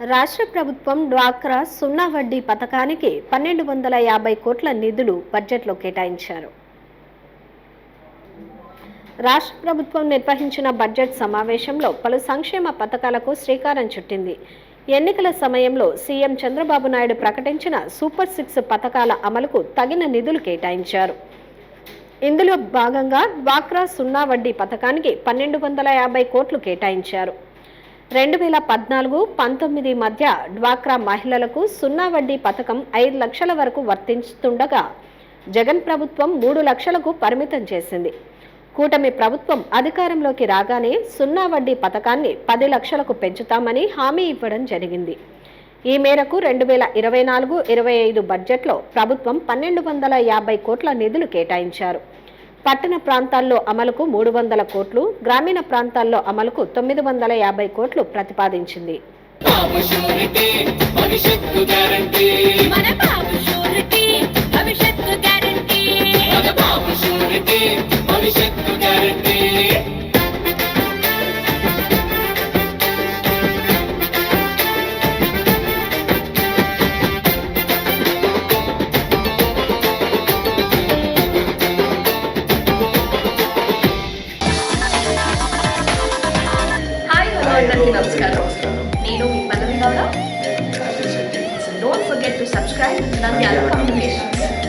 రాష్ట్ర ప్రభుత్వం డ్వాక్రా సున్నా వడ్డీ పథకానికి పన్నెండు వందల యాభై కోట్ల నిధులు బడ్జెట్లో కేటాయించారు. రాష్ట్ర ప్రభుత్వం నిర్వహించిన బడ్జెట్ సమావేశంలో పలు సంక్షేమ పథకాలకు శ్రీకారం చుట్టింది. ఎన్నికల సమయంలో సీఎం చంద్రబాబు నాయుడు ప్రకటించిన సూపర్ సిక్స్ పథకాల అమలుకు తగిన నిధులు కేటాయించారు. ఇందులో భాగంగా డ్వాక్రా సున్నా వడ్డీ పథకానికి పన్నెండు వందల యాభై కోట్లు కేటాయించారు. రెండు వేల పద్నాలుగు పంతొమ్మిది మధ్య డ్వాక్రా మహిళలకు సున్నా వడ్డీ పథకం ఐదు లక్షల వరకు వర్తించుతుండగా జగన్ ప్రభుత్వం మూడు లక్షలకు పరిమితం చేసింది. కూటమి ప్రభుత్వం అధికారంలోకి రాగానే సున్నా వడ్డీ పథకాన్ని పది లక్షలకు పెంచుతామని హామీ ఇవ్వడం జరిగింది. ఈ మేరకు రెండు వేల ఇరవై నాలుగు ఇరవై ఐదు బడ్జెట్లో ప్రభుత్వం పన్నెండు వందల యాభై కోట్ల నిధులు కేటాయించారు. పట్టణ ప్రాంతాల్లో అమలుకు మూడు వందల కోట్లు గ్రామీణ ప్రాంతాల్లో అమలుకు తొమ్మిది వందల యాభై కోట్లు ప్రతిపాదించింది. Don't forget to subscribe. Nandiyala Communications.